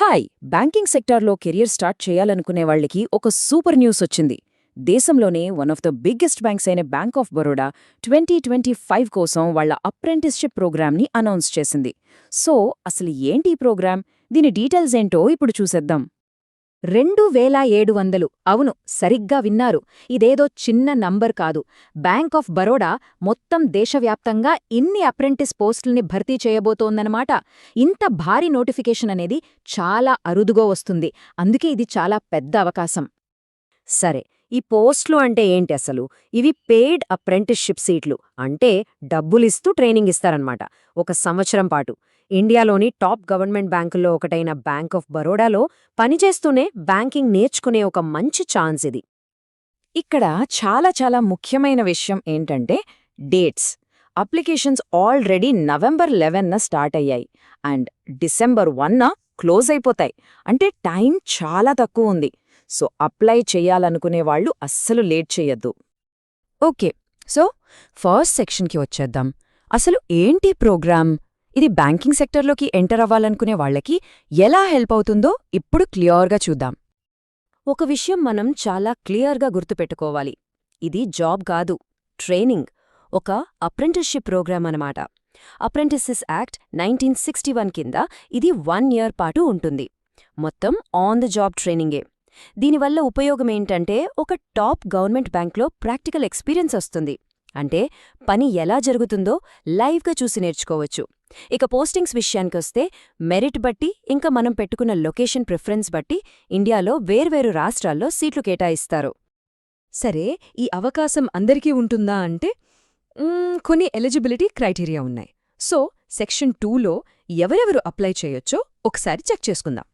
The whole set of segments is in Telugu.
హాయ్! బ్యాంకింగ్ సెక్టార్లో కెరియర్ స్టార్ట్ చేయాలనుకునే వాళ్ళకి ఒక సూపర్ న్యూస్ వచ్చింది. దేశంలోనే one of the biggest banks అయిన bank of Baroda twenty twenty five కోసం వాళ్ళ అప్రెంటిస్షిప్ ప్రోగ్రామ్ని అనౌన్స్ చేసింది. సో అసలు ఏంటి ఈ ప్రోగ్రామ్? దీని డీటెయిల్స్ ఏంటో ఇప్పుడు చూసేద్దాం. రెండు వేల ఏడు వందలు. అవును సరిగ్గా విన్నారు. ఇదేదో చిన్న నంబర్ కాదు. బ్యాంక్ ఆఫ్ బరోడా మొత్తం దేశవ్యాప్తంగా ఇన్ని అప్రెంటిస్ పోస్టుల్ని భర్తీ చేయబోతోందనమాట ఇంత భారీ నోటిఫికేషన్ అనేది చాలా అరుదుగో వస్తుంది. అందుకే ఇది చాలా పెద్ద అవకాశం. సరే ఈ పోస్ట్లు అంటే ఏంటి అసలు? ఇవి పెయిడ్ అప్రెంటిస్షిప్ సీట్లు. అంటే డబ్బులిస్తూ ట్రైనింగ్ ఇస్తారన్నమాట. ఒక సంవత్సరం పాటు. ఇండియాలోని టాప్ గవర్నమెంట్ బ్యాంకుల్లో ఒకటైన బ్యాంక్ ఆఫ్ బరోడాలో పనిచేస్తూనే బ్యాంకింగ్ నేర్చుకునే ఒక మంచి ఛాన్స్ ఇది. ఇక్కడ చాలా చాలా ముఖ్యమైన విషయం ఏంటంటే డేట్స్. అప్లికేషన్స్ ఆల్రెడీ నవంబర్ లెవెన్న స్టార్ట్ అయ్యాయి. అండ్ డిసెంబర్ వన్న క్లోజ్ అయిపోతాయి. అంటే టైం చాలా తక్కువ ఉంది. సో అప్లై చేయాలనుకునే వాళ్ళు అస్సలు లేట్ చెయ్యొద్దు ఓకే సో ఫస్ట్ సెక్షన్కి వచ్చేద్దాం. అసలు ఏంటి ప్రోగ్రామ్ ఇది బ్యాంకింగ్ సెక్టర్లోకి ఎంటర్ అవ్వాలనుకునే వాళ్ళకి ఎలా హెల్ప్ అవుతుందో ఇప్పుడు క్లియర్గా చూద్దాం. ఒక విషయం మనం చాలా క్లియర్గా గుర్తుపెట్టుకోవాలి. ఇది జాబ్ కాదు ట్రైనింగ్. ఒక అప్రెంటిస్షిప్ ప్రోగ్రామ్ అనమాట apprentices act nineteen sixty one కింద ఇది వన్ ఇయర్ పాటు ఉంటుంది. మొత్తం ఆన్ ద జాబ్ ట్రైనింగే. దీనివల్ల ఉపయోగమేంటంటే ఒక టాప్ గవర్నమెంట్ బ్యాంక్లో ప్రాక్టికల్ ఎక్స్పీరియన్స్ వస్తుంది. అంటే పని ఎలా జరుగుతుందో లైవ్గా చూసి నేర్చుకోవచ్చు. ఇక పోస్టింగ్స్ విషయానికొస్తే మెరిట్ బట్టి ఇంకా మనం పెట్టుకున్న లొకేషన్ ప్రిఫరెన్స్ బట్టి ఇండియాలో వేర్వేరు రాష్ట్రాల్లో సీట్లు కేటాయిస్తారు. సరే ఈ అవకాశం అందరికీ ఉంటుందా అంటే కొన్ని ఎలిజిబిలిటీ క్రైటీరియా ఉన్నాయి. సో సెక్షన్ టూలో ఎవరెవరు అప్లై చేయొచ్చో ఒకసారి చెక్ చేసుకుందాం.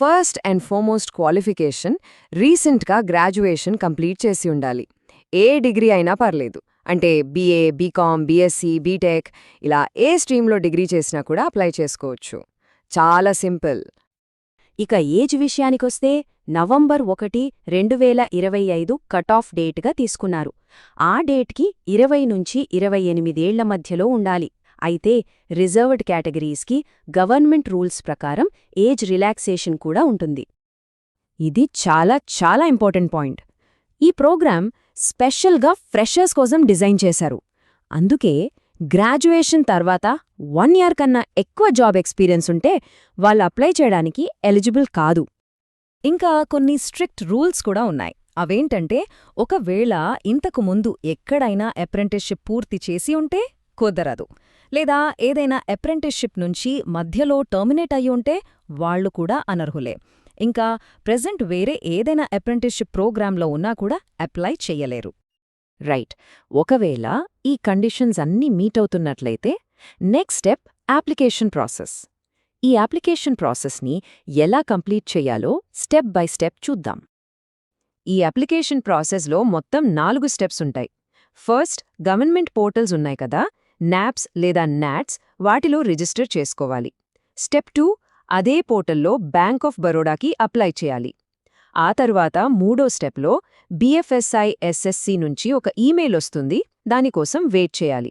ఫస్ట్ అండ్ ఫోర్మోస్ట్ క్వాలిఫికేషన్ రీసెంట్గా గ్రాడ్యుయేషన్ కంప్లీట్ చేసి ఉండాలి. ఏ డిగ్రీ అయినా పర్లేదు. అంటే బీఏ బీకామ్ బీఎస్సీ బీటెక్ ఇలా ఏ స్ట్రీమ్లో డిగ్రీ చేసినా కూడా అప్లై చేసుకోవచ్చు. చాలా సింపుల్. ఇక ఏజ్ విషయానికొస్తే నవంబర్ ఒకటి రెండు వేల ఇరవై ఐదు కట్ ఆఫ్ డేట్గా తీసుకున్నారు. ఆ డేట్కి ఇరవై నుంచి ఇరవై ఎనిమిదేళ్ళ మధ్యలో ఉండాలి. అయితే రిజర్వ్డ్ కేటగిరీస్కి గవర్నమెంట్ రూల్స్ ప్రకారం ఏజ్ రిలాక్సేషన్ కూడా ఉంటుంది. ఇది చాలా చాలా ఇంపార్టెంట్ పాయింట్. ఈ ప్రోగ్రామ్ స్పెషల్గా ఫ్రెషర్స్ కోసం డిజైన్ చేశారు. అందుకే గ్రాడ్యుయేషన్ తర్వాత వన్ ఇయర్ కన్నా ఎక్కువ జాబ్ ఎక్స్పీరియన్స్ ఉంటే వాళ్ళు అప్లై చేయడానికి ఎలిజిబుల్ కాదు. ఇంకా కొన్ని స్ట్రిక్ట్ రూల్స్ కూడా ఉన్నాయి. అవేంటంటే ఒకవేళ ఇంతకు ముందు ఎక్కడైనా అప్రెంటిస్షిప్ పూర్తి చేసి ఉంటే కుదరదు. లేదా ఏదైనా అప్రెంటిస్షిప్ నుంచి మధ్యలో టర్మినేట్ అయ్యుంటే వాళ్ళు కూడా అనర్హులే. ఇంకా ప్రెజెంట్ వేరే ఏదైనా అప్రెంటిస్షిప్ ప్రోగ్రాంలో ఉన్నా కూడా అప్లై చెయ్యలేరు రైట్. ఒకవేళ ఈ కండిషన్స్ అన్నీ మీట్ అవుతున్నట్లయితే నెక్స్ట్ స్టెప్ అప్లికేషన్ ప్రాసెస్. ఈ అప్లికేషన్ ప్రాసెస్ని ఎలా కంప్లీట్ చేయాలో స్టెప్ బై స్టెప్ చూద్దాం. ఈ అప్లికేషన్ ప్రాసెస్లో మొత్తం నాలుగు స్టెప్స్ ఉంటాయి. ఫస్ట్ గవర్నమెంట్ పోర్టల్స్ ఉన్నాయి కదా? నాప్స్ లేదా నాట్స్ వాటిలో రిజిస్టర్ చేసుకోవాలి. స్టెప్ టూ అదే పోర్టల్లో బ్యాంక్ ఆఫ్ బరోడాకి అప్లై చేయాలి. ఆ తర్వాత మూడో స్టెప్లో బీఎఫ్ఎస్ఐ ఎస్ఎస్సి నుంచి ఒక ఈమెయిల్ వస్తుంది దానికోసం వెయిట్ చేయాలి.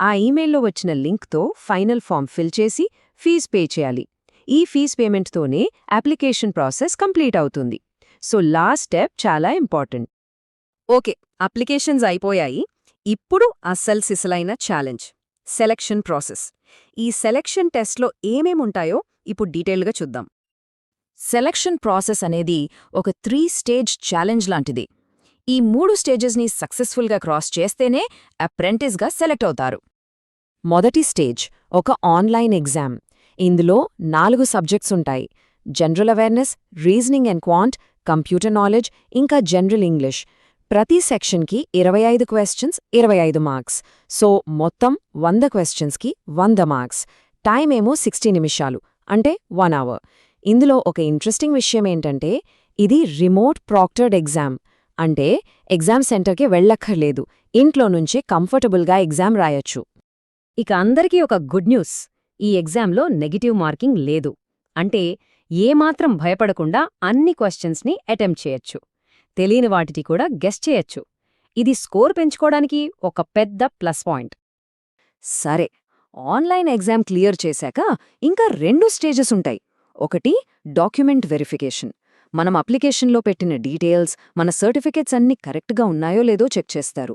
ఆ ఈమెయిల్లో వచ్చిన లింక్తో ఫైనల్ ఫామ్ ఫిల్ చేసి ఫీజ్ పే చేయాలి. ఈ ఫీజ్ పేమెంట్తోనే అప్లికేషన్ ప్రాసెస్ కంప్లీట్ అవుతుంది. సో లాస్ట్ స్టెప్ చాలా ఇంపార్టెంట్. ఓకే అప్లికేషన్స్ అయిపోయాయి. ఇప్పుడు అస్సల్ సిసలైన ఛాలెంజ్. Selection process. ఈ సెలక్షన్ టెస్ట్లో ఏమేముంటాయో ఇప్పుడు డీటెయిల్గా చూద్దాం. సెలక్షన్ ప్రాసెస్ అనేది ఒక త్రీ స్టేజ్ ఛాలెంజ్ లాంటిది. ఈ మూడు స్టేజెస్ని సక్సెస్ఫుల్గా క్రాస్ చేస్తేనే అప్రెంటిస్గా సెలెక్ట్ అవుతారు. మొదటి స్టేజ్ ఒక ఆన్లైన్ ఎగ్జామ్. ఇందులో నాలుగు సబ్జెక్ట్స్ ఉంటాయి. General awareness reasoning and quant computer knowledge ఇంకా జనరల్ ఇంగ్లీష్. ప్రతి సెక్షన్కి ఇరవై ఐదు క్వశ్చన్స్ ఇరవై ఐదు మార్క్స్ సో మొత్తం వంద క్వశ్చన్స్కి వంద మార్క్స్ టైం ఏమో సిక్స్టీ నిమిషాలు అంటే వన్ అవర్ ఇందులో ఒక ఇంట్రెస్టింగ్ విషయం ఏంటంటే ఇది రిమోట్ ప్రాక్టర్డ్ ఎగ్జామ్ అంటే ఎగ్జామ్ సెంటర్కి వెళ్ళక్కర్లేదు. ఇంట్లో నుంచే కంఫర్టబుల్గా ఎగ్జామ్ రాయొచ్చు. ఇక అందరికీ ఒక గుడ్ న్యూస్ ఈ ఎగ్జామ్లో నెగిటివ్ మార్కింగ్ లేదు. అంటే ఏమాత్రం భయపడకుండా అన్ని క్వశ్చన్స్ని అటెంప్ట్ చేయొచ్చు. తెలియని వాటిని కూడా గెస్ చేయొచ్చు. ఇది స్కోర్ పెంచుకోవడానికి ఒక పెద్ద ప్లస్ పాయింట్. సరే ఆన్లైన్ ఎగ్జామ్ క్లియర్ చేశాక ఇంకా రెండు స్టేజెస్ ఉంటాయి. ఒకటి డాక్యుమెంట్ వెరిఫికేషన్. మనం అప్లికేషన్లో పెట్టిన డీటెయిల్స్ మన సర్టిఫికేట్స్ అన్ని కరెక్ట్గా ఉన్నాయో లేదో చెక్ చేస్తారు.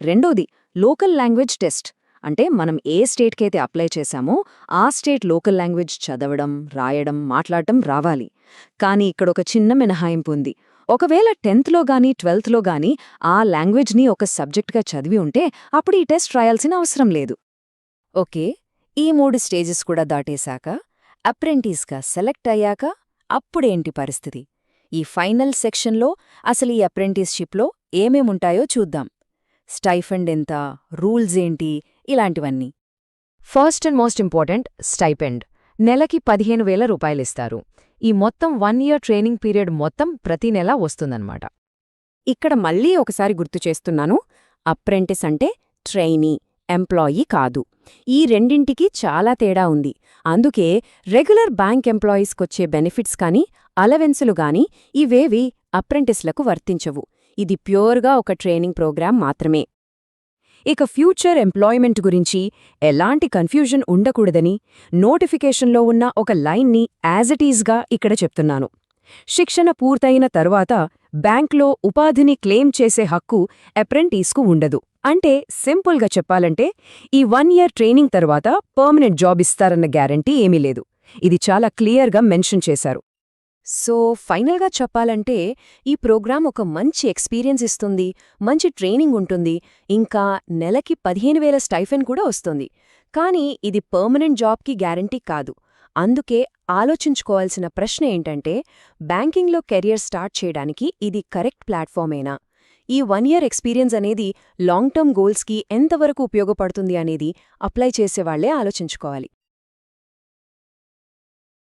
రెండోది లోకల్ లాంగ్వేజ్ టెస్ట్. అంటే మనం ఏ స్టేట్కైతే అప్లై చేశామో ఆ స్టేట్ లోకల్ లాంగ్వేజ్ చదవడం రాయడం మాట్లాడటం రావాలి. కానీ ఇక్కడొక చిన్న మినహాయింపు ఉంది. ఒకవేళ టెన్త్లో గానీ ట్వెల్త్లో గానీ ఆ లాంగ్వేజ్ని ఒక సబ్జెక్ట్గా చదివి ఉంటే అప్పుడు ఈ టెస్ట్ రాయాల్సిన అవసరం లేదు. ఓకే ఈ మూడు స్టేజెస్ కూడా దాటేశాక అప్రెంటిస్గా సెలెక్ట్ అయ్యాక అప్పుడేంటి పరిస్థితి? ఈ ఫైనల్ సెక్షన్లో అసలు ఈ అప్రెంటిస్షిప్లో ఏమేముంటాయో చూద్దాం. స్టైఫండ్ ఎంత? రూల్స్ ఏంటి? ఇలాంటివన్నీ. First and most important stipend. నెలకి పదిహేను వేల రూపాయలిస్తారు. ఈ మొత్తం వన్ ఇయర్ ట్రైనింగ్ పీరియడ్ మొత్తం ప్రతి నెలా వస్తుందన్నమాట. ఇక్కడ మళ్ళీ ఒకసారి గుర్తు చేస్తున్నాను. అప్రెంటిస్ అంటే ట్రైనీ ఎంప్లాయీ కాదు. ఈ రెండింటికి చాలా తేడా ఉంది. అందుకే రెగ్యులర్ బ్యాంక్ ఎంప్లాయీస్కొచ్చే బెనిఫిట్స్ కానీ అలవెన్సులు గాని ఇవేవి అప్రెంటిస్లకు వర్తించవు. ఇది ప్యూర్గా ఒక ట్రైనింగ్ ప్రోగ్రాం మాత్రమే. ఇక ఫ్యూచర్ ఎంప్లాయ్మెంట్ గురించి ఎలాంటి కన్ఫ్యూజన్ ఉండకూడదని నోటిఫికేషన్లో ఉన్న ఒక లైన్ని యాజ్ ఇక్కడ చెప్తున్నాను. శిక్షణ పూర్తయిన తరువాత బ్యాంక్లో ఉపాధిని క్లెయిమ్ చేసే హక్కు అప్రెంటీస్కు ఉండదు. అంటే సింపుల్గా చెప్పాలంటే ఈ వన్ ఇయర్ ట్రైనింగ్ తర్వాత పర్మనెంట్ జాబ్ ఇస్తారన్న గ్యారంటీ ఏమీ లేదు. ఇది చాలా క్లియర్గా మెన్షన్ చేశారు. సో ఫైనల్గా చెప్పాలంటే ఈ ప్రోగ్రాం ఒక మంచి ఎక్స్పీరియన్స్ ఇస్తుంది మంచి ట్రైనింగ్ ఉంటుంది ఇంకా నెలకి పదిహేను వేల స్టైఫెన్ కూడా వస్తుంది. కానీ ఇది పర్మనెంట్ జాబ్కి గ్యారంటీ కాదు. అందుకే ఆలోచించుకోవాల్సిన ప్రశ్న ఏంటంటే బ్యాంకింగ్లో కెరియర్ స్టార్ట్ చేయడానికి ఇది కరెక్ట్ ప్లాట్ఫామేనా? ఈ వన్ ఇయర్ ఎక్స్పీరియన్స్ అనేది లాంగ్ టర్మ్ గోల్స్కి ఎంతవరకు ఉపయోగపడుతుంది అనేది అప్లై చేసేవాళ్ళే ఆలోచించుకోవాలి.